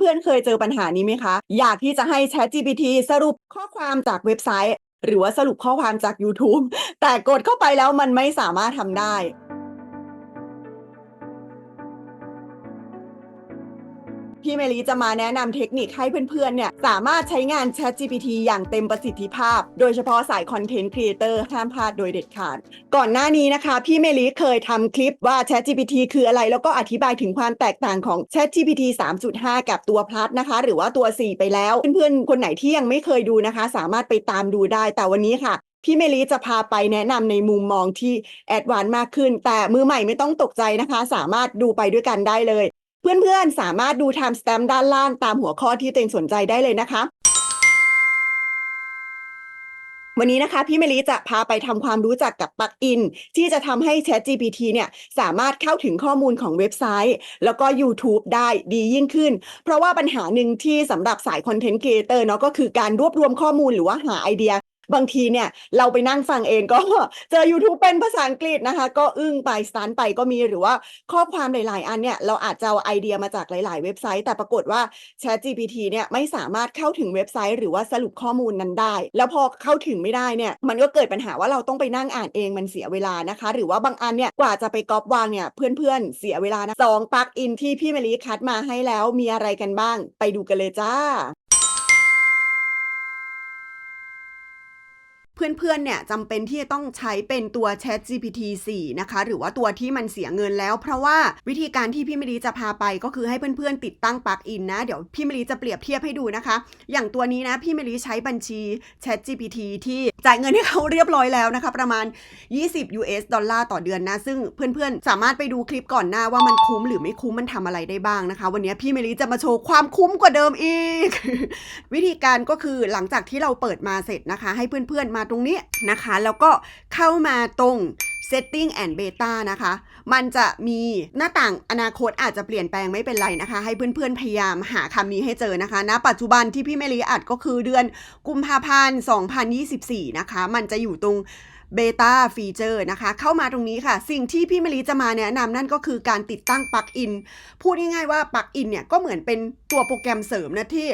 เพื่อนๆ เคยเจอปัญหานี้ไหมคะ อยากที่จะให้ ChatGPT สรุปข้อความจากเว็บไซต์ หรือว่าสรุปข้อความจากยูทูบแต่กดเข้าไปแล้วมันไม่สามารถทำได้ พี่เมลีจะมาแนะนำเทคนิคให้เพื่อนๆเนี่ยสามารถใช้งาน ChatGPT อย่างเต็มประสิทธิภาพ โดยเฉพาะสายคอนเทนต์ครีเอเตอร์ห้ามพลาดโดยเด็ดขาด ก่อนหน้านี้นะคะ พี่เมลีเคยทำคลิปว่า ChatGPT คืออะไร แล้วก็อธิบายถึงความแตกต่างของ ChatGPT 3.5 กับตัว Plus นะคะ หรือว่าตัว 4 ไปแล้ว เพื่อนๆ คนไหนที่ยังไม่เคยดูนะคะ สามารถไปตามดูได้แต่วันนี้ค่ะพี่เมลีจะพาไปแนะนำในมุมมองที่แอดวานซ์มากขึ้น แต่มือใหม่ไม่ต้องตกใจนะคะ สามารถดูไปด้วยกันได้เลย เพื่อนๆ สามารถดู time stamp ด้านล่างตามหัวข้อที่ตัวเองสนใจได้เลยนะคะ วันนี้นะคะ พี่เมลีจะพาไปทำความรู้จักกับปลั๊กอิน ที่จะทำให้ ChatGPT เนี่ยสามารถเข้าถึงข้อมูลของเว็บไซต์ แล้วก็ YouTube ได้ดียิ่งขึ้น เพราะว่าปัญหาหนึ่งที่สำหรับสายคอนเทนต์ครีเอเตอร์เนาะก็คือการรวบรวมข้อมูลหรือว่าหาไอเดีย บางทีเนี่ยเราไปนั่งฟังเองก็เจอ YouTube เป็นภาษาอังกฤษนะคะ ก็อึ้งไปสตันไปก็มีหรือว่าข้อความหลาย ๆ อันเนี่ยเราอาจจะเอาไอเดียมาจากหลาย ๆ เว็บไซต์ แต่ปรากฏว่า ChatGPT เนี่ยไม่สามารถเข้าถึงเว็บไซต์ หรือว่าสรุปข้อมูลนั้นได้ แล้วพอเข้าถึงไม่ได้เนี่ยมันก็เกิดปัญหาว่าเราต้องไปนั่งอ่านเองมันเสียเวลานะคะ หรือว่าบางอันเนี่ยกว่าจะไปก๊อปวางเนี่ยเพื่อน ๆ เสียเวลานะสองปลั๊กอินที่พี่เมลิคัดมาให้แล้วมีอะไรกันบ้าง ไปดูกันเลยจ้า เพื่อนๆเนี่ยจำเป็นที่จะต้องใช้เป็นตัว Chat GPT 4 นะคะ หรือว่าตัวที่มันเสียเงินแล้ว เพราะว่าวิธีการที่พี่มะลีจะพาไปก็คือให้เพื่อนๆติดตั้งปลั๊กอินนะ เดี๋ยวพี่มะลีจะเปรียบเทียบให้ดูนะคะ อย่างตัวนี้นะ พี่มะลีใช้บัญชี Chat GPT ที่จ่ายเงินให้เขาเรียบร้อยแล้วนะคะ ประมาณ 20 US ดอลลาร์ต่อเดือนนะ ซึ่งเพื่อนๆ สามารถไปดูคลิปก่อนหน้าว่ามันคุ้มหรือไม่คุ้มมันทำอะไรได้บ้างนะคะ วันนี้พี่มะลีจะมาโชว์ความคุ้มกว่าเดิมอีก วิธีการก็คือหลังจากที่เราเปิดมาเสร็จนะคะ ให้เพื่อนๆมาตรงนี้นะคะ แล้วก็เข้ามาตรง setting and beta นะคะ มันจะมีหน้าต่างอนาคตอาจจะเปลี่ยนแปลงไม่เป็นไรนะคะ ให้เพื่อนๆ พยายามหาคำนี้ให้เจอนะคะณปัจจุบันที่พี่เมลีอัดก็คือเดือนกุมภาพันธ์ 2024 นะคะ มันจะอยู่ตรงเบต้าฟีเจอร์นะคะ เข้ามาตรงนี้ค่ะ สิ่งที่พี่มะลิจะมาแนะนำนั่นก็คือการติดตั้งปลั๊กอิน พูดง่ายๆว่าปลั๊กอินเนี่ย ก็เหมือนเป็นตัวโปรแกรมเสริมนะที่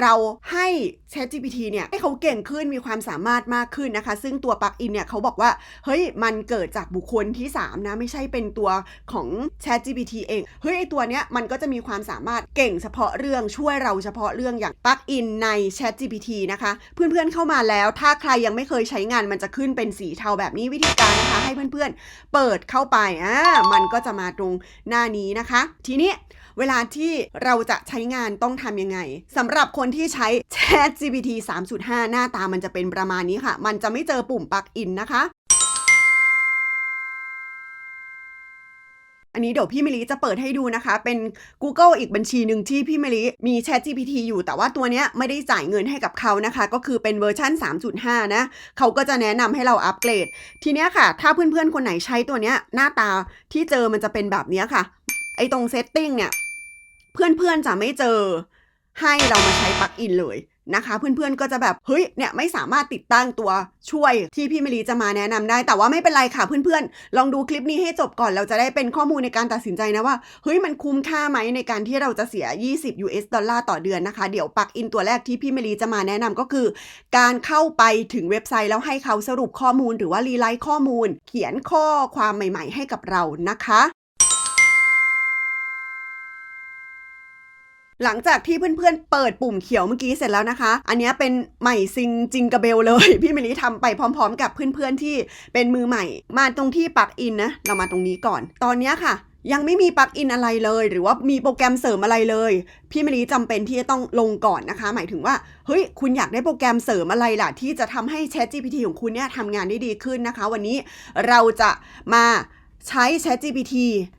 เราให้ ChatGPT เนี่ยให้เขาเก่งขึ้นมีความสามารถมากขึ้นนะคะ ซึ่งตัวปลั๊กอินเนี่ยเขาบอกว่าเฮ้ยมันเกิดจากบุคคลที่ 3 นะ ไม่ใช่เป็นตัวของ ChatGPT เองเฮ้ยไอตัวเนี้ยมันก็จะมีความสามารถเก่งเฉพาะเรื่องช่วยเราเฉพาะเรื่องอย่างปลั๊กอินใน ChatGPT นะคะ เพื่อนๆเข้ามาแล้ว ถ้าใครยังไม่เคยใช้งานมันจะขึ้นเป็นสีเทาแบบนี้วิธีการนะคะ ให้เพื่อนๆเปิดเข้าไปอ่ามันก็จะมาตรงหน้านี้นะคะ ทีนี้ เวลาที่เราจะใช้งานต้องทำยังไงสำหรับคนที่ใช้ Chat GPT 3.5 หน้าตามันจะเป็นประมาณนี้ค่ะ มันจะไม่เจอปุ่มปลักอินนะคะอันนี้เดี๋ยวพี่มิลิจะเปิดให้ดูนะคะ เป็น Google อีกบัญชีหนึ่งที่พี่มิลิมี Chat GPT อยู่แต่ว่าตัวเนี้ยไม่ได้จ่ายเงินให้กับเขานะคะ ก็คือเป็นเวอร์ชัน3.5 นะ เขาก็จะแนะนำให้เราอัปเกรด ทีเนี้ยค่ะ ถ้าเพื่อนๆ คนไหนใช้ตัวเนี้ยหน้าตาที่เจอมันจะเป็นแบบเนี้ยค่ะ ไอตรง setting เนี่ย เพื่อนๆจะไม่เจอ ให้เรามาใช้ปลั๊กอินเลยนะคะ เพื่อนๆก็จะแบบเฮ้ยเนี่ยไม่สามารถติดตั้งตัวช่วยที่พี่มลีจะมาแนะนำได้ แต่ว่าไม่เป็นไรค่ะเพื่อนๆ ลองดูคลิปนี้ให้จบก่อนเราจะได้เป็นข้อมูลในการตัดสินใจนะว่าเฮ้ยมันคุ้มค่าไหมในการที่เราจะเสีย 20 US ดอลลาร์ต่อเดือนนะคะ เดี๋ยวปลั๊กอินตัวแรกที่พี่มลีจะมาแนะนำก็คือ การเข้าไปถึงเว็บไซต์แล้วให้เขาสรุปข้อมูลหรือว่ารีไลท์ข้อมูล เขียนข้อความใหม่ ๆ ให้กับเรานะคะ หลังจากที่เพื่อนๆ เปิดปุ่มเขียวเมื่อกี้เสร็จแล้วนะคะ อันนี้เป็นใหม่ซิงจิงกระเบลเลย พี่มิลิทำไปพร้อมๆ กับเพื่อนๆที่เป็นมือใหม่ มาตรงที่ปักอินนะ เรามาตรงนี้ก่อน ตอนนี้ค่ะ ยังไม่มีปลักอินอะไรเลย หรือว่ามีโปรแกรมเสริมอะไรเลย พี่มิลิจำเป็นที่จะต้องลงก่อนนะคะ หมายถึงว่า เฮ้ย คุณอยากได้โปรแกรมเสริมอะไรล่ะ ที่จะทำให้ Chat GPT ของคุณเนี่ยทำงานได้ดีขึ้นนะคะ วันนี้เราจะมา ใช้ ChatGPT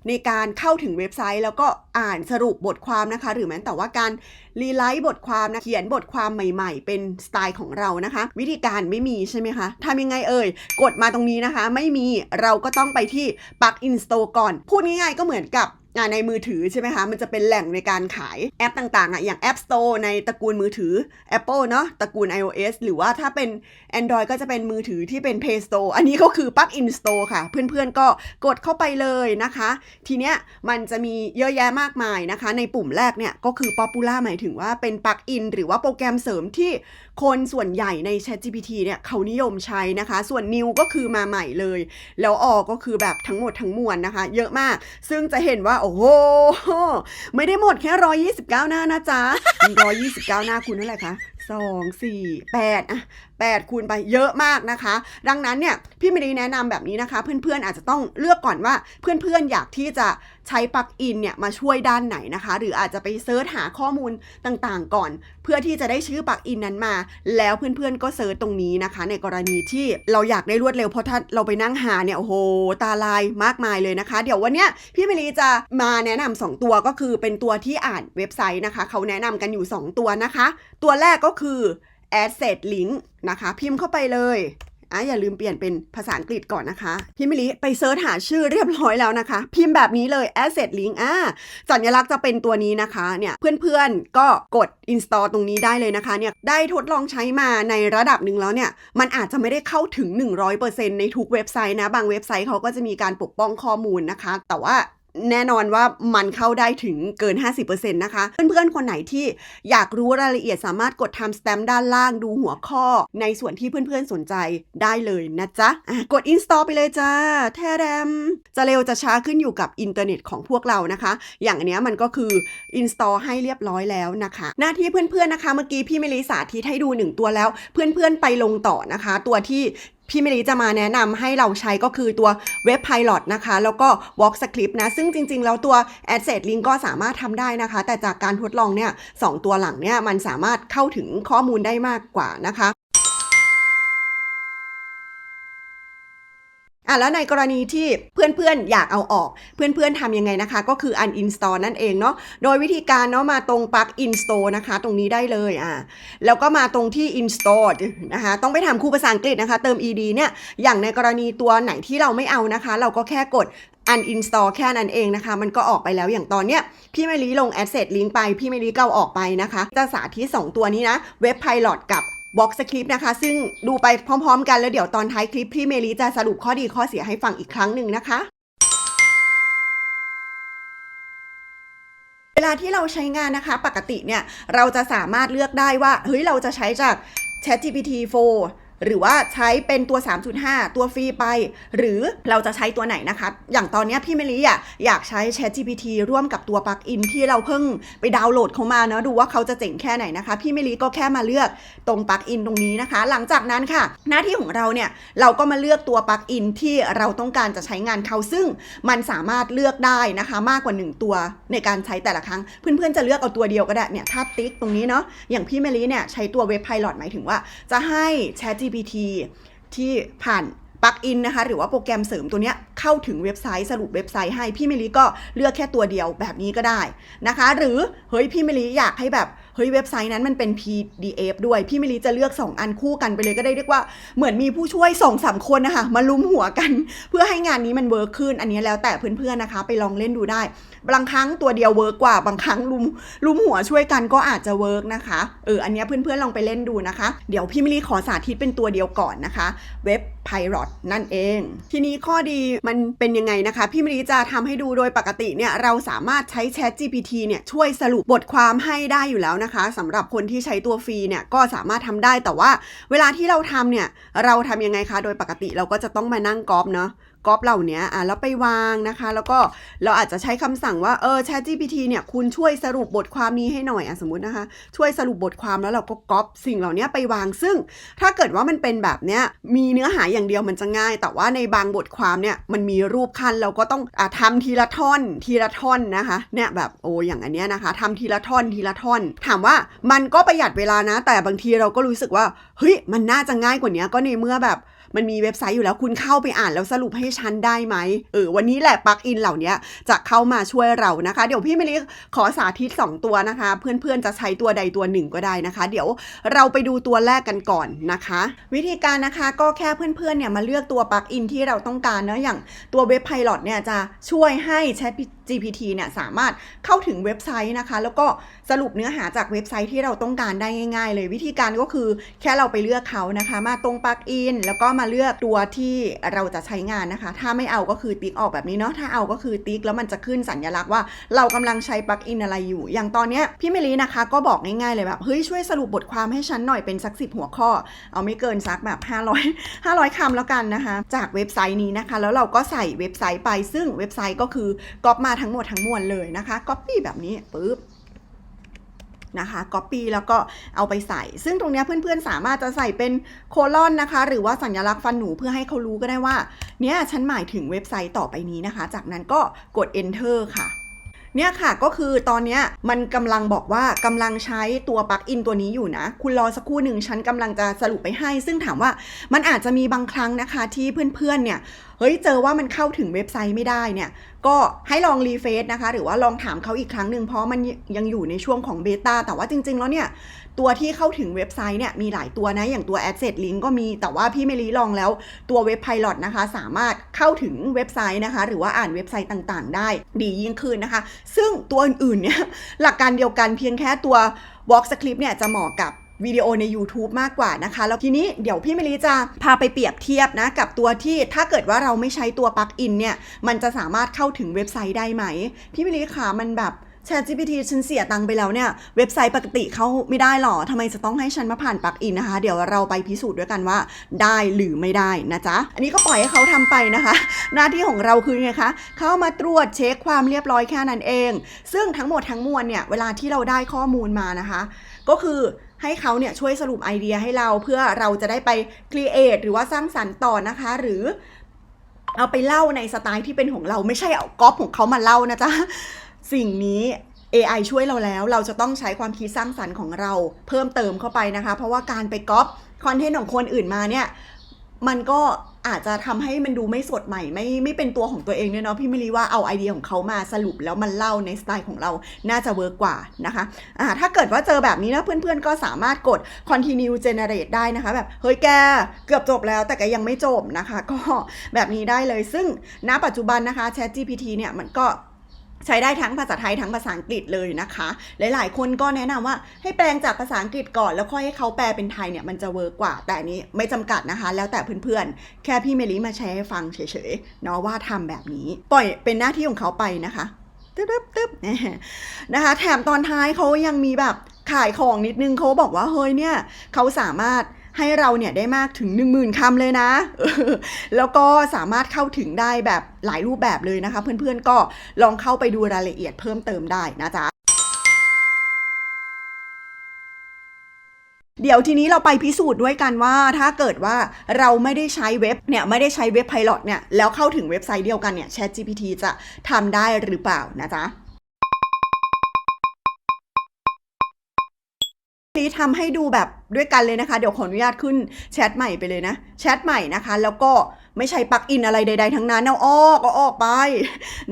ในการเข้าถึงเว็บไซต์ แล้วก็อ่านสรุปบทความนะคะ หรือแม้แต่ว่าการรีไลท์บทความนะเขียนบทความใหม่ๆ เป็นสไตล์ของเรานะคะ วิธีการไม่มีใช่ไหมคะทำยังไงเอ่ย กดมาตรงนี้นะคะ ไม่มีเราก็ต้องไปที่ปักอินสตอลก่อน พูดง่ายๆก็เหมือนกับ ในมือถือใช่ไหมคะ มันจะเป็นแหล่งในการขายแอปต่างๆอะอย่าง App Store ในตระกูลมือถือ Apple เนาะตระกูล iOS หรือว่าถ้าเป็น Android ก็จะเป็นมือถือที่เป็น Play Store อันนี้ก็คือ Plug in Store ค่ะ เพื่อนๆก็กดเข้าไปเลยนะคะ ทีเนี้ยมันจะมีเยอะแยะมากมายนะคะ ในปุ่มแรกเนี่ยก็คือ Popular หมายถึงว่าเป็น Plug in หรือว่าโปรแกรมเสริมที่คนส่วนใหญ่ใน ChatGPT เนี่ยเขานิยมใช้นะคะ ส่วน New ก็คือมาใหม่เลย แล้วออกก็คือแบบทั้งหมดทั้งมวลนะคะ เยอะมาก ซึ่งจะเห็นว่า โอ้โห ไม่ได้หมดแค่ 129 หน้านะจ๊ะ 129 หน้าคุณเท่าไหร่คะสองสี่แปดอะ แปดคูณไปเยอะมากนะคะ ดังนั้นเนี่ยพี่ม่ได้แนะนำแบบนี้นะคะ เพื่อนๆอาจจะต้องเลือกก่อนว่าเพื่อนๆอยากที่จะใช้ปลั๊กอินเนี่ยมาช่วยด้านไหนนะคะ หรืออาจจะไปเซิร์ชหาข้อมูลต่างๆ ก่อน เพื่อที่จะได้ชื่อปลั๊กอินนั้นมา แล้วเพื่อนๆก็เซิร์ชตรงนี้นะคะ ในกรณีที่เราอยากได้รวดเร็วเพราะถ้าเราไปนั่งหาเนี่ยโอ้โหตาลายมากมายเลยนะคะ เดี๋ยววันเนี้ยพี่มิลีจะมาแนะนำสองตัวก็คือเป็นตัวที่อ่านเว็บไซต์นะคะ เขาแนะนำกันอยู่ 2 ตัวนะคะ ตัวแรกก็คือ asset link นะคะ พิมพ์เข้าไปเลยอะอย่าลืมเปลี่ยนเป็นภาษาอังกฤษก่อนนะคะ พี่มิลิไปเซิร์ชหาชื่อเรียบร้อยแล้วนะคะ พิมพ์แบบนี้เลย asset link อ่าสัญลักษณ์จะเป็นตัวนี้นะคะเนี่ยเพื่อนๆก็กด install ตรงนี้ได้เลยนะคะเนี่ยได้ทดลองใช้มาในระดับหนึ่งแล้วเนี่ย มันอาจจะไม่ได้เข้าถึง 100%ในทุกเว็บไซต์นะ บางเว็บไซต์เขาก็จะมีการปกป้องข้อมูลนะคะ แต่ว่า แน่นอนว่ามันเข้าได้ถึงเกิน 50%นะคะ เพื่อนๆ คนไหนที่อยากรู้รายละเอียดสามารถกดทำสแตมป์ด้านล่างดูหัวข้อ ในส่วนที่เพื่อนๆ สนใจได้เลยนะจ๊ะะกด install ไปเลยจ้า แทแรม จะเร็วจะช้าขึ้นอยู่กับอินเทอร์เน็ตของพวกเรานะคะ อย่างอันเนี้ยมันก็คือ install ให้เรียบร้อยแล้วนะคะ หน้าที่เพื่อนๆ นะคะ เมื่อกี้พี่เมลีสาธิตให้ดูหนึ่งตัวแล้ว เพื่อนๆ ไปลงต่อนะคะ ตัวที่ พี่เมลีจะมาแนะนำให้เราใช้ก็คือตัวเว็บ Pilot นะคะ แล้วก็ Walk Script นะ ซึ่งจริง ๆ แล้วตัว Asset Link ก็สามารถทำได้นะคะ แต่จากการทดลองเนี่ยสองตัวหลังเนี่ยมันสามารถเข้าถึงข้อมูลได้มากกว่านะคะ อะแล้วในกรณีที่เพื่อนๆ อยากเอาออก เพื่อนๆทำยังไงนะคะ ก็คือ uninstall นั่นเองเนาะโดยวิธีการเนาะมาตรงปลั๊ก install นะคะ ตรงนี้ได้เลยอะแล้วก็มาตรงที่ install นะคะ ต้องไปทำคู่ภาษาอังกฤษนะคะ เติม ed เนี่ย อย่างในกรณีตัวไหนที่เราไม่เอานะคะ เราก็แค่กด uninstall แค่นั้นเองนะคะ มันก็ออกไปแล้วอย่างตอนเนี้ยพี่เมลีลง asset link ไป พี่เมลีก็เอาออกไปนะคะจะสาธิต2ตัวนี้นะเว็บ pilot กับ Box Script นะคะ ซึ่งดูไปพร้อมๆ กันแล้วเดี๋ยวตอนท้ายคลิปพี่เมลีจะสรุปข้อดีข้อเสียให้ฟังอีกครั้งหนึ่งนะคะเวลาที่เราใช้งานนะคะปกติเนี่ย เราจะสามารถเลือกได้ว่า เฮ้ย เราจะใช้จาก ChatGPT 4 หรือว่าใช้เป็นตัว 3.5 ตัวฟรีไป หรือเราจะใช้ตัวไหนนะคะ อย่างตอนนี้พี่เมลีอะอยากใช้ ChatGPT ร่วมกับตัวปลั๊กอินที่เราเพิ่งไปดาวน์โหลดเขามาเนาะดูว่าเขาจะเจ๋งแค่ไหนนะคะ พี่เมลีก็แค่มาเลือกตรงปลั๊กอินตรงนี้นะคะ หลังจากนั้นค่ะ หน้าที่ของเราเนี่ยเราก็มาเลือกตัวปลั๊กอินที่เราต้องการจะใช้งานเขาซึ่งมันสามารถเลือกได้นะคะ มากกว่า 1 ตัวในการใช้แต่ละครั้ง เพื่อนๆจะเลือกเอาตัวเดียวก็ได้เนี่ยถ้าติ๊กตรงนี้เนาะอย่างพี่เมลีเนี่ยใช้ตัวเว็บ Pilot หมายถึงว่าจะให้ GPT ที่ผ่านปลั๊กอินนะคะ หรือว่าโปรแกรมเสริมตัวเนี้ยเข้าถึงเว็บไซต์สรุปเว็บไซต์ให้ พี่เมลีก็เลือกแค่ตัวเดียวแบบนี้ก็ได้นะคะ หรือเฮ้ยพี่เมลีอยากให้แบบ เฮ้ยเว็บไซต์นั้นมันเป็น PDF ด้วย พี่เมลีจะเลือก 2 อันคู่กันไปเลยก็ได้เรียกว่าเหมือนมีผู้ช่วย2อสามคนนะคะมาลุมหัวกัน เพื่อให้งานนี้มันเวิร์คขึ้น อันนี้แล้วแต่เพื่อนๆนะคะ ไปลองเล่นดูได้ บางครั้งตัวเดียวเวิร์กกว่าบางครั้งลุมลุมหัวช่วยกันก็อาจจะเวิร์กนะคะเอออันนี้เพื่อนๆลองไปเล่นดูนะคะ เดี๋ยวพี่มิลีขอสาธิตเป็นตัวเดียวก่อนนะคะ เว็บ Pilot นั่นเอง ทีนี้ข้อดีมันเป็นยังไงนะคะ พี่มารีจะทำให้ดูโดยปกติเนี่ยเราสามารถใช้ Chat GPT เนี่ยช่วยสรุปบทความให้ได้อยู่แล้วนะคะสำหรับคนที่ใช้ตัวฟรีเนี่ยก็สามารถทำได้แต่ว่า เวลาที่เราทำเนี่ยเราทำยังไงคะ โดยปกติเราก็จะต้องมานั่งก๊อปเนาะ ก๊อปเหล่านี้อะแล้วไปวางนะคะ แล้วก็เราอาจจะใช้คำสั่งว่าเออ Chat GPT เนี่ยคุณช่วยสรุปบทความนี้ให้หน่อยอะสมมตินะคะ ช่วยสรุปบทความแล้วเราก็ก๊อปสิ่งเหล่านี้ไปวาง ซึ่งถ้าเกิดว่ามันเป็นแบบเนี้ยมีเนื้อหาอย่างเดียวมันจะง่าย แต่ว่าในบางบทความเนี่ยมันมีรูปคันเราก็ต้องอะทำทีละท่อน ทีละท่อนนะคะเนี่ยแบบโอ้อย่างอันเนี้ยนะคะทำทีละท่อนทีละท่อน ถามว่ามันก็ประหยัดเวลานะ แต่บางทีเราก็รู้สึกว่าเฮ้ยมันน่าจะง่ายกว่านี้ก็ในเมื่อแบบ มันมีเว็บไซต์อยู่แล้วคุณเข้าไปอ่านแล้วสรุปให้ฉันได้ไหมเออวันนี้แหละปลั๊กอินเหล่านี้จะเข้ามาช่วยเรานะคะ เดี๋ยวพี่เมลิขอสาธิต 2 ตัวนะคะ เพื่อนๆจะใช้ตัวใดตัวหนึ่งก็ได้นะคะ เดี๋ยวเราไปดูตัวแรกกันก่อนนะคะ วิธีการนะคะก็แค่เพื่อนๆเนี่ยมาเลือกตัวปลั๊กอินที่เราต้องการเนาะอย่างตัวเว็บ Pilot เนี่ยจะช่วยให้ Chat GPT เนี่ยสามารถเข้าถึงเว็บไซต์นะคะ แล้วก็สรุปเนื้อหาจากเว็บไซต์ที่เราต้องการได้ง่าย ๆ เลยวิธีการก็คือแค่เราไปเลือกเขานะคะ มาตรงปลั๊กอินแล้วก็มาเลือกตัวที่เราจะใช้งานนะคะ ถ้าไม่เอาก็คือติ๊กออกแบบนี้เนาะถ้าเอาก็คือติ๊กแล้วมันจะขึ้นสัญลักษณ์ว่าเรากำลังใช้ปลั๊กอินอะไรอยู่ อย่างตอนเนี้ยพี่เมลีนะคะ ก็บอกง่ายๆเลยแบบเฮ้ยช่วยสรุปบทความให้ฉันหน่อยเป็นสักสิหัวข้อ เอาไม่เกินสักแบบ 500 500คำแล้วกันนะคะ จากเว็บไซต์นี้นะคะ แล้วเราก็ใส่เว็บไซต์ไปซึ่งเว็บไซต์ก็คือก๊อปมาทั้งหมดทั้งมวลเลยนะคะก็ปีแบบนี้ปึ๊บนะคะก็ปีแล้วก็เอาไปใส่ ซึ่งตรงนี้เพื่อนๆ สามารถจะใส่เป็นโคลอนนะคะ หรือว่าสัญลักษณ์ฟันหนูเพื่อให้เขารู้ก็ได้ว่า เนี่ยฉันหมายถึงเว็บไซต์ต่อไปนี้นะคะ จากนั้นก็กด enter ค่ะ เนี่ยค่ะก็คือตอนเนี้ยมันกำลังบอกว่ากำลังใช้ตัวปลั๊กอินตัวนี้อยู่นะ คุณรอสักครู่หนึ่งฉันกำลังจะสรุปไปให้ ซึ่งถามว่ามันอาจจะมีบางครั้งนะคะที่เพื่อนๆเนี่ยเฮ้ยเจอว่ามันเข้าถึงเว็บไซต์ไม่ได้เนี่ย ก็ให้ลองรีเฟซนะคะ หรือว่าลองถามเขาอีกครั้งหนึ่งเพราะมันยังอยู่ในช่วงของเบต้าแต่ว่าจริง ๆ แล้วเนี่ย ตัวที่เข้าถึงเว็บไซต์เนี่ยมีหลายตัวนะ อย่างตัว Asset Link ก็มี แต่ว่าพี่เมลีลองแล้วตัวเว็บ Pilot นะคะ สามารถเข้าถึงเว็บไซต์นะคะ หรือว่าอ่านเว็บไซต์ต่างๆ ได้ดียิ่งขึ้นนะคะ ซึ่งตัวอื่นๆเนี่ยหลักการเดียวกันเพียงแค่ตัว Walk Script เนี่ยจะเหมาะกับวิดีโอใน YouTube มากกว่านะคะ แล้วทีนี้เดี๋ยวพี่เมลีจะพาไปเปรียบเทียบนะ กับตัวที่ถ้าเกิดว่าเราไม่ใช้ตัวปลั๊กอินเนี่ย มันจะสามารถเข้าถึงเว็บไซต์ได้ไหม พี่เมลีคะมันแบบ Chat GPT ฉันเสียตังค์ไปแล้วเนี่ย เว็บไซต์ปกติเขาไม่ได้หรอทำไมจะต้องให้ฉันมาผ่านปลั๊กอินนะคะ เดี๋ยวเราไปพิสูจน์ด้วยกันว่า ได้หรือไม่ได้นะจ๊ะ อันนี้ก็ปล่อยให้เขาทำไปนะคะ หน้าที่ของเราคือไงคะเข้ามาตรวจเช็คความเรียบร้อยแค่นั้นเอง ซึ่งทั้งหมดทั้งมวลเนี่ย เวลาที่เราได้ข้อมูลมานะคะ ก็คือให้เขาเนี่ยช่วยสรุปไอเดียให้เราเพื่อเราจะได้ไปครีเอทหรือว่าสร้างสรรค์ต่อนะคะ หรือเอาไปเล่าในสไตล์ที่เป็นของเราไม่ใช่เอาก๊อปของเขามาเล่านะจ๊ะ สิ่งนี้ AI ช่วยเราแล้ว เราจะต้องใช้ความคิดสร้างสรรค์ของเราเพิ่มเติมเข้าไปนะคะ เพราะว่าการไปก๊อปคอนเทนต์ของคนอื่นมาเนี่ย มันก็อาจจะทำให้มันดูไม่สดใหม่ ไม่ไม่เป็นตัวของตัวเองเนี่ยเนาะพี่ม่รีว่าเอาไอเดียของเขามาสรุปแล้วมันเล่าในสไตล์ของเราน่าจะเวิร์กกว่านะคะอ่าถ้าเกิดว่าเจอแบบนี้นะเพื่อนๆก็สามารถกด continue generate ได้นะคะ แบบ เฮ้ยแกเกือบจบแล้วแต่แกยังไม่จบนะคะ ก็แบบนี้ได้เลยซึ่งณปัจจุบันนะคะ Chat GPT เนี่ยมันก็ ใช้ได้ทั้งภาษาไทยทั้งภาษาอังกฤษเลยนะคะ หลายๆ คนก็แนะนำว่าให้แปลงจากภาษาอังกฤษก่อนแล้วค่อยให้เขาแปลเป็นไทยเนี่ยมันจะเวิร์กกว่า แต่นี้ไม่จำกัดนะคะ แล้วแต่เพื่อนๆ แค่พี่เมลี่มาแชร์ให้ฟังเฉยๆเนาะว่าทำแบบนี้ ปล่อยเป็นหน้าที่ของเขาไปนะคะตึ๊บตึ๊บตึ๊บนะคะ แถมตอนท้ายเขายังมีแบบขายของนิดนึงเขาบอกว่าเฮ้ยเนี่ยเขาสามารถ ให้เราเนี่ยได้มากถึง 1 0,000คำเลยนะ แล้วก็สามารถเข้าถึงได้แบบหลายรูปแบบเลยนะคะ เพื่อนๆก็ลองเข้าไปดูรายละเอียดเพิ่มเติมได้นะจ๊ะเดี๋ยวทีนี้เราไปพิสูจน์ด้วยกันว่า ถ้าเกิดว่าเราไม่ได้ใช้เว็บเนี่ยไม่ได้ใช้เว็บ Pilot เนี่ยแล้วเข้าถึงเว็บไซต์เดียวกันเนี่ย ChatGPT จะทำได้หรือเปล่านะจ๊ะ นี้ทำให้ดูแบบด้วยกันเลยนะคะ เดี๋ยวขออนุญาตขึ้นแชทใหม่ไปเลยนะ แชทใหม่นะคะ แล้วก็ไม่ใช่ปลักอินอะไรใด ๆ ทั้งนั้นเอาออกเอาออกไป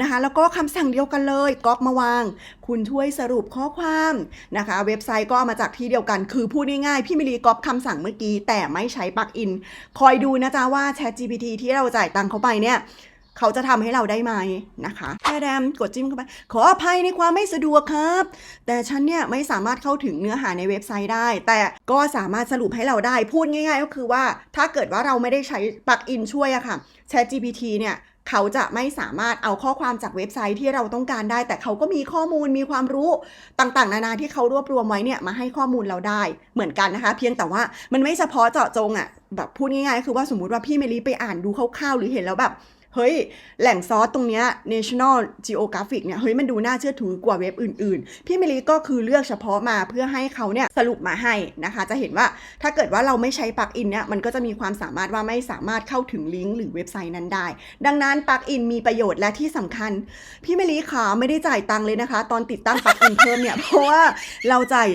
นะคะ แล้วก็คำสั่งเดียวกันเลยก๊อปมาวาง คุณช่วยสรุปข้อความนะคะ เว็บไซต์ก็เอามาจากที่เดียวกัน คือพูดง่ายๆ พี่มิลีก๊อปคำสั่งเมื่อกี้แต่ไม่ใช้ปลักอิน คอยดูนะจ๊ะว่า Chat GPT ที่เราจ่ายตังค์เขาไปเนี่ย เขาจะทำให้เราได้ไหมนะคะแค่แดมกดจิ้มเข้าไป ขออภัยในความไม่สะดวกครับ แต่ฉันเนี่ยไม่สามารถเข้าถึงเนื้อหาในเว็บไซต์ได้ แต่ก็สามารถสรุปให้เราได้พูดง่าย ๆ ก็คือว่าถ้าเกิดว่าเราไม่ได้ใช้ปลักอินช่วยอะค่ะ Chat GPT เนี่ยเขาจะไม่สามารถเอาข้อความจากเว็บไซต์ที่เราต้องการได้ แต่เขาก็มีข้อมูลมีความรู้ต่างๆ นานาที่เขารวบรวมไว้เนี่ยมาให้ข้อมูลเราได้เหมือนกันนะคะ เพียงแต่ว่ามันไม่เฉพาะเจาะจงอะแบบพูดง่ายๆ คือว่าสมมติว่าพี่เมลีไปอ่านดูคร่าวๆหรือเห็นแล้วแบบ เฮ้ย แหล่งซอสตรงเนี้ย National Geographic เนี่ย เฮ้ย มันดูน่าเชื่อถือกว่าเว็บอื่น ๆ พี่เมลีก็คือเลือกเฉพาะมาเพื่อให้เขาเนี่ยสรุปมาให้นะคะ จะเห็นว่าถ้าเกิดว่าเราไม่ใช้ปลั๊กอินเนี่ย มันก็จะมีความสามารถว่าไม่สามารถเข้าถึงลิงก์หรือเว็บไซต์นั้นได้ ดังนั้นปลั๊กอินมีประโยชน์และที่สำคัญ พี่เมลีขาไม่ได้จ่ายตังค์เลยนะคะ ตอนติดตั้งปลั๊กอินเพิ่มเนี่ย เพราะว่าเราจ่าย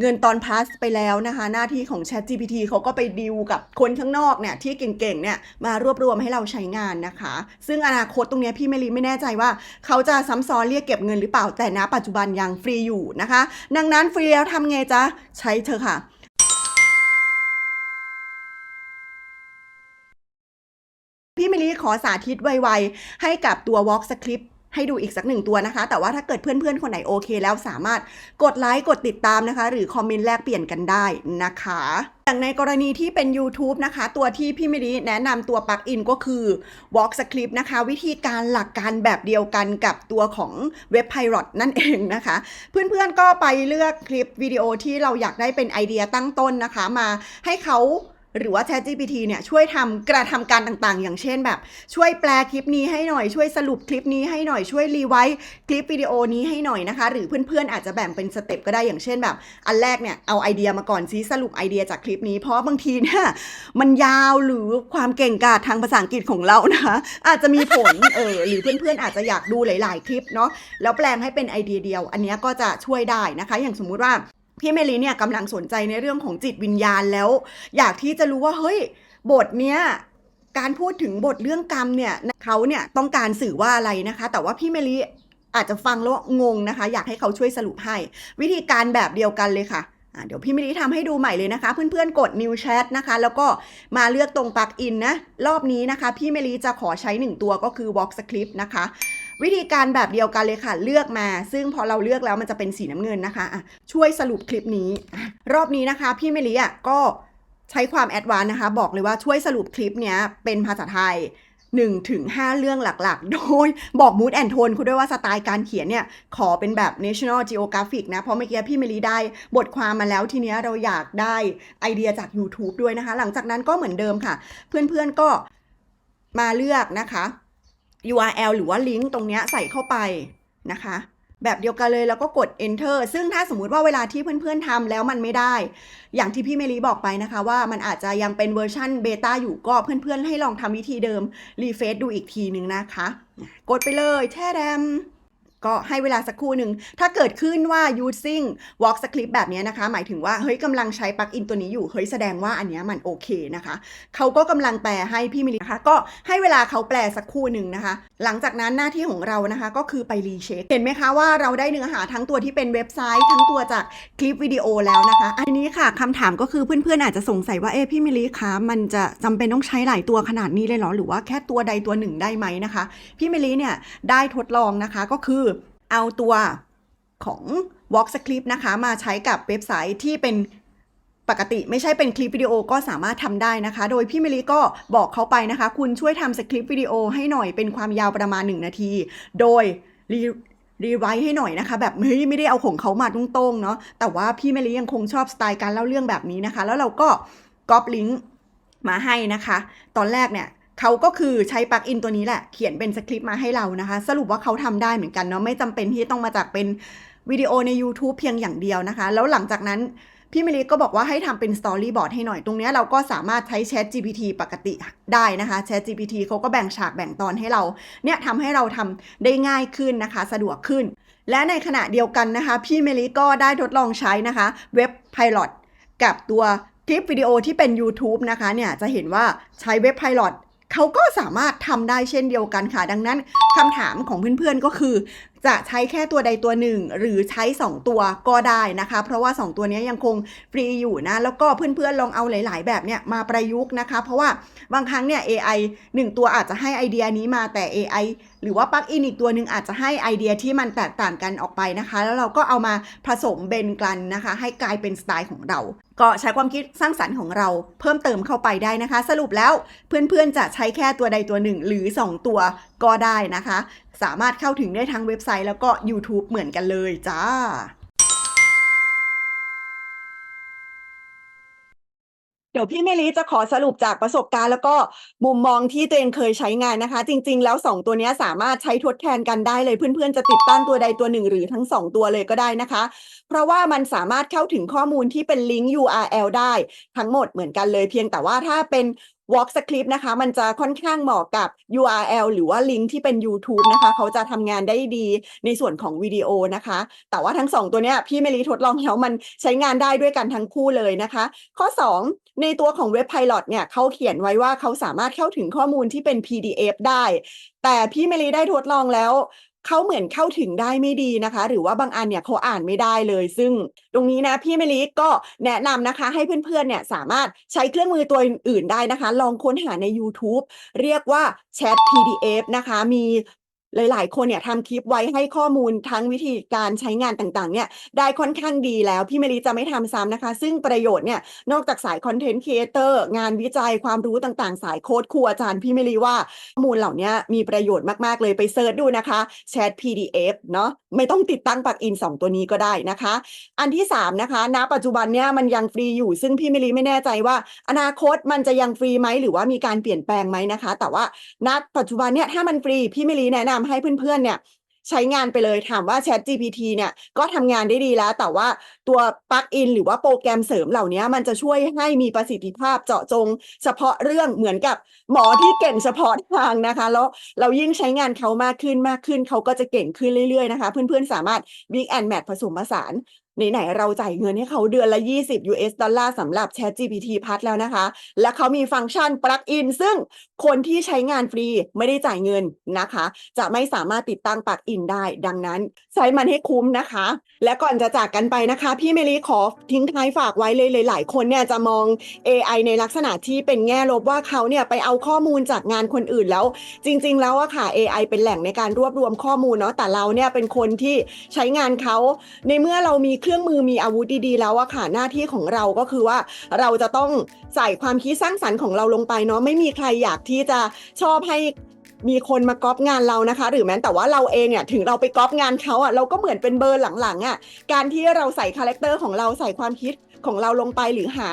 เงินตอนพาสไปแล้วนะคะ หน้าที่ของ Chat GPT เขาก็ไปดิวกับคนข้างนอกเนี่ยที่เก่งๆเนี่ยมารวบรวมให้เราใช้งานนะคะ ซึ่งอนาคตตรงนี้พี่เมลีไม่แน่ใจว่า เขาจะซ้ำซ้อนเรียกเก็บเงินหรือเปล่าแต่ณปัจจุบันยังฟรีอยู่นะคะ ดังนั้นฟรีแล้วทำไงจ๊ะ ใช้เธอค่ะพี่เมลีขอสาธิตไวๆ ให้กับตัว Walk Script ให้ดูอีกสักหนึ่งตัวนะคะ แต่ว่าถ้าเกิดเพื่อนๆ คนไหนโอเค แล้วสามารถกดไลค์กดติดตามนะคะ หรือคอมเมนต์แลกเปลี่ยนกันได้นะคะอย่างในกรณีที่เป็น YouTube นะคะ ตัวที่พี่มิริแนะนำตัวปลั๊กอินก็คือ Walk Script นะคะ วิธีการหลักการแบบเดียวกันกับตัวของ Web Pilot นั่นเองนะคะ เพื่อนๆก็ไปเลือกคลิปวิดีโอที่เราอยากได้เป็นไอเดียตั้งต้นนะคะ มาให้เขา หรือว่า ChatGPT เนี่ยช่วยทำกระทำการต่างๆ อย่างเช่นแบบ ช่วยแปลคลิปนี้ให้หน่อยช่วยสรุปคลิปนี้ให้หน่อยช่วยรีไวซ์คลิปวิดีโอนี้ให้หน่อยนะคะ หรือเพื่อนๆอาจจะแบ่งเป็นสเต็ปก็ได้อย่างเช่นแบบ อันแรกเนี่ยเอาไอเดียมาก่อนซิสรุปไอเดียจากคลิปนี้เพราะบางทีเนี่ยมันยาวหรือความเก่งกาจทางภาษาอังกฤษของเรานะคะอาจจะมีผลเออหรือเพื่อนๆอาจจะอยากดูหลาย ๆ คลิปเนาะแล้วแปลงให้เป็นไอเดียเดียว อันนี้ก็จะช่วยได้นะคะ อย่างสมมุติว่า พี่เมลีเนี่ยกำลังสนใจในเรื่องของจิตวิญญาณแล้ว อยากที่จะรู้ว่าเฮ้ยบทเนี้ยการพูดถึงบทเรื่องกรรมเนี่ยเขาเนี่ยต้องการสื่อว่าอะไรนะคะ แต่ว่าพี่เมลีอาจจะฟังแล้วงงนะคะ อยากให้เขาช่วยสรุปให้ วิธีการแบบเดียวกันเลยค่ะะเดี๋ยวพี่เมลีทำให้ดูใหม่เลยนะคะ เพื่อนๆกด New Chat นะคะ แล้วก็มาเลือกตรงปลั๊กอินนะ รอบนี้นะคะ พี่เมลีจะขอใช้ 1 ตัวก็คือ Walk Script นะคะ วิธีการแบบเดียวกันเลยค่ะเลือกมา ซึ่งพอเราเลือกแล้วมันจะเป็นสีน้ำเงินนะคะะช่วยสรุปคลิปนี้ รอบนี้นะคะ พี่เมลีอะก็ใช้ความแอดวานนะคะ บอกเลยว่าช่วยสรุปคลิปเนี้ยเป็นภาษาไทย1ถึง5เรื่องหลักๆ โดยบอกมูดแอนโทนคุณด้วยว่าสไตล์การเขียนเนี่ย ขอเป็นแบบ National Geographic นะ เพราะเมื่อกี้พี่เมลีได้บทความมาแล้วทีเนี้ยเราอยากได้ไอเดียจาก YouTube ด้วยนะคะ หลังจากนั้นก็เหมือนเดิมค่ะ เพื่อนๆก็มาเลือกนะคะ URL หรือว่าลิงก์ตรงนี้ใส่เข้าไปนะคะ แบบเดียวกันเลยแล้วก็กด enter ซึ่งถ้าสมมุติว่าเวลาที่เพื่อนๆทำแล้วมันไม่ได้ อย่างที่พี่เมลีบอกไปนะคะว่ามันอาจจะยังเป็นเวอร์ชันเบต้าอยู่ก็เพื่อนๆ ให้ลองทำวิธีเดิมรีเฟซดูอีกทีนึงนะคะ กดไปเลยแช่แรม ก็ให้เวลาสักครู่หนึ่ง ถ้าเกิดขึ้นว่า using walk script แบบนี้นะคะ หมายถึงว่า เฮ้ยกำลังใช้ปลั๊กอินตัวนี้อยู่ เฮ้ยแสดงว่าอันนี้มันโอเคนะคะ เขาก็กำลังแปลให้พี่มิลินะคะ ก็ให้เวลาเขาแปลสักครู่หนึ่งนะคะ หลังจากนั้นหน้าที่ของเรานะคะ ก็คือไปรีเช็ค เห็นไหมคะว่าเราได้เนื้อหาทั้งตัวที่เป็นเว็บไซต์ทั้งตัวจากคลิปวิดีโอแล้วนะคะ อันนี้ค่ะคำถามก็คือเพื่อนๆอาจจะสงสัยว่า เอ๊ะพี่มิลิคะมันจะจำเป็นต้องใช้หลายตัวขนาดนี้เลยเหรอ หรือว่าแค่ตัวใดตัวหนึ่งได้ไหมนะคะ พี่มิลลิเนี่ยได้ทดลองนะคะ ก็คือ เอาตัวของ Walk Script นะคะ มาใช้กับเว็บไซต์ที่เป็นปกติไม่ใช่เป็นคลิปวิดีโอก็สามารถทำได้นะคะ โดยพี่มิลิก็บอกเขาไปนะคะ คุณช่วยทำสคริปต์วิดีโอให้หน่อยเป็นความยาวประมาณ 1 นาที โดยรีรีไวท์ให้หน่อยนะคะ แบบเฮ้ยไม่ได้เอาของเขามาตรงๆเนาะแต่ว่าพี่มิลิยังคงชอบสไตล์การเล่าเรื่องแบบนี้นะคะ แล้วเราก็ก๊อปลิงก์มาให้นะคะ ตอนแรกเนี่ย เขาก็คือใช้ปลั๊กอินตัวนี้แหละ เขียนเป็นสคริปต์มาให้เรานะคะ สรุปว่าเขาทำได้เหมือนกันเนาะไม่จำเป็นที่ต้องมาจากเป็นวิดีโอใน YouTube เพียงอย่างเดียวนะคะ แล้วหลังจากนั้นพี่มิลิก็บอกว่าให้ทำเป็นสตอรี่บอร์ดให้หน่อย ตรงนี้เราก็สามารถใช้ Chat GPT ปกติได้นะคะ Chat GPT เขาก็แบ่งฉากแบ่งตอนให้เรา เนี่ยทำให้เราทำได้ง่ายขึ้นนะคะ สะดวกขึ้น และในขณะเดียวกันนะคะ พี่มิลิก็ได้ทดลองใช้นะคะเว็บ Pilot กับตัวคลิปวิดีโอที่เป็น YouTube นะคะ เนี่ยจะเห็นว่าใช้เว็บ Pilot เขาก็สามารถทำได้เช่นเดียวกันค่ะ ดังนั้นคำถามของเพื่อนๆก็คือ จะใช้แค่ตัวใดตัวหนึ่ง หรือใช้ 2 ตัวก็ได้นะคะ เพราะว่า 2 ตัวนี้ยังคงฟรีอยู่นะ แล้วก็เพื่อนๆลองเอาหลาย ๆ แบบเนี่ยมาประยุกต์นะคะ เพราะว่าบางครั้งเนี่ย AI 1 ตัวอาจจะให้ไอเดียนี้มาแต่ AI หรือว่าปลั๊กอินอีกตัวหนึ่งอาจจะให้ไอเดียที่มันแตกต่างกันออกไปนะคะ แล้วเราก็เอามาผสมเบนกันนะคะ ให้กลายเป็นสไตล์ของเรา ก็ใช้ความคิดสร้างสรรค์ของเราเพิ่มเติมเข้าไปได้นะคะ สรุปแล้วเพื่อนๆจะใช้แค่ตัวใดตัวหนึ่ง หรือ 2 ตัวก็ได้นะคะ สามารถเข้าถึงได้ทั้งเว็บไซต์แล้วก็ YouTube เหมือนกันเลยจ้า ดี๋ยวพี่เมลีจะขอสรุปจากประสบการณ์ แล้วก็มุมมองที่ตัวเองเคยใช้งานนะคะ จริง ๆ แล้ว 2 ตัวนี้สามารถใช้ทดแทนกันได้เลยเพื่อนๆจะติดตั้งตัวใดตัวหนึ่ง หรือทั้ง 2 ตัวเลยก็ได้นะคะ เพราะว่ามันสามารถเข้าถึงข้อมูลที่เป็นลิงก์ URL ได้ทั้งหมดเหมือนกันเลย เพียงแต่ว่าถ้าเป็น Walk Script นะคะ มันจะค่อนข้างเหมาะกับ URL หรือว่าลิงก์ที่เป็น YouTube นะคะ เขาจะทำงานได้ดีในส่วนของวิดีโอนะคะ แต่ว่าทั้ง 2 ตัวเนี้ยพี่เมลีทดลองแล้วมันใช้งานได้ด้วยกันทั้งคู่เลยนะคะ ข้อ 2 ในตัวของเว็บ Pilot เนี่ยเขาเขียนไว้ว่าเขาสามารถเข้าถึงข้อมูลที่เป็น PDF ได้ แต่พี่เมลีได้ทดลองแล้ว เขาเหมือนเข้าถึงได้ไม่ดีนะคะ หรือว่าบางอันเนี่ยเขาอ่านไม่ได้เลย ซึ่งตรงนี้นะพี่เมลิก็แนะนำนะคะ ให้เพื่อนๆเนี่ยสามารถใช้เครื่องมือตัวอื่นๆได้นะคะ ลองค้นหาใน YouTube เรียกว่า Chat PDF นะคะ มี หลาย ๆ คนเนี่ยทำคลิปไว้ให้ข้อมูลทั้งวิธีการใช้งานต่าง ๆ เนี่ยได้ค่อนข้างดีแล้ว พี่เมลิจะไม่ทำซ้ำนะคะ ซึ่งประโยชน์เนี่ยนอกจากสายคอนเทนต์ครีเอเตอร์งานวิจัยความรู้ต่าง ๆ สายโค้ดครูอาจารย์พี่เมลิว่าข้อมูลเหล่านี้มีประโยชน์มาก ๆ เลยไปเซิร์ชดูนะคะแชท PDF เนาะไม่ต้องติดตั้งปลั๊กอิน 2 ตัวนี้ก็ได้นะคะ อันที่ 3 นะคะณปัจจุบันเนี่ยมันยังฟรีอยู่ ซึ่งพี่เมลิไม่แน่ใจว่า อนาคตมันจะยังฟรีไหมหรือว่ามีการเปลี่ยนแปลงไหมนะคะ แต่ว่าณปัจจุบันเนี่ยถ้ามันฟรีพี่เมลิแนะนำให้เพื่อนๆเนี่ยใช้งานไปเลยถามว่า Chat GPT เนี่ยก็ทำงานได้ดีแล้ว แต่ว่าตัวปลั๊กอินหรือว่าโปรแกรมเสริมเหล่านี้มันจะช่วยให้มีประสิทธิภาพเจาะจง เฉพาะเรื่องเหมือนกับหมอที่เก่งเฉพาะทางนะคะ แล้วเรายิ่งใช้งานเขามากขึ้นมากขึ้น เขาก็จะเก่งขึ้นเรื่อยๆนะคะ เพื่อนๆสามารถ Big and Match ผสมผสาน ไหนๆเราจ่ายเงินให้เขาเดือนละ 20 US ดอลลาร์สำหรับ Chat GPT พัทแล้วนะคะ และเขามีฟังก์ชันปลั๊กอินซึ่งคนที่ใช้งานฟรีไม่ได้จ่ายเงินนะคะ จะไม่สามารถติดตั้งปลั๊กอินได้ ดังนั้นใช้มันให้คุ้มนะคะ และก่อนจะจากกันไปนะคะ พี่เมลีขอทิ้งท้ายฝากไว้เลยหลายๆคนเนี่ยจะมอง AI ในลักษณะที่เป็นแง่ลบว่าเขาเนี่ยไปเอาข้อมูลจากงานคนอื่นแล้ว จริง ๆ แล้วอะค่ะ AI เป็นแหล่งในการรวบรวมข้อมูลเนาะแต่เราเนี่ยเป็นคนที่ใช้งานเขาในเมื่อเรามีเครื่องมือมีอาวุธดีๆแล้วอะค่ะหน้าที่ของเราก็คือว่าเราจะต้องใส่ความคิดสร้างสรรค์ของเราลงไปเนาะไม่มีใครอยากที่จะชอบให้มีคนมาก๊อปงานเรานะคะ หรือแม้แต่ว่าเราเองเนี่ยถึงเราไปก๊อปงานเขาอะเราก็เหมือนเป็นเบอร์หลังๆอะการที่เราใส่คาแรคเตอร์ของเราใส่ความคิดของเราลงไปหรือหา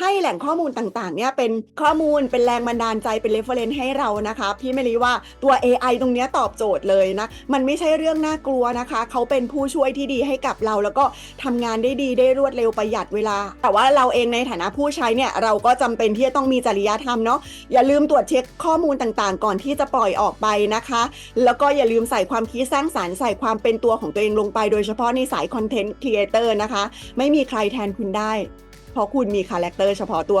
ให้แหล่งข้อมูลต่างๆ เนี่ยเป็นข้อมูลเป็นแรงบันดาลใจเป็น reference ให้เรานะคะ พี่เมลีว่าตัว AI ตรงเนี้ยตอบโจทย์เลยนะ มันไม่ใช่เรื่องน่ากลัวนะคะ เขาเป็นผู้ช่วยที่ดีให้กับเรา แล้วก็ทำงานได้ดีได้รวดเร็วประหยัดเวลา แต่ว่าเราเองในฐานะผู้ใช้เนี่ยเราก็จำเป็นที่จะต้องมีจริยธรรมเนาะอย่าลืมตรวจเช็คข้อมูลต่างๆ ก่อนที่จะปล่อยออกไปนะคะ แล้วก็อย่าลืมใส่ความคิดสร้างสารรค์ใส่ความเป็นตัวของตัวเองลงไป โดยเฉพาะในสายคอนเทนต์ครีเอเตอร์นะคะ ไม่มีใครแทนคุณได้ เพราะคุณมีคาแรคเตอร์เฉพาะตัว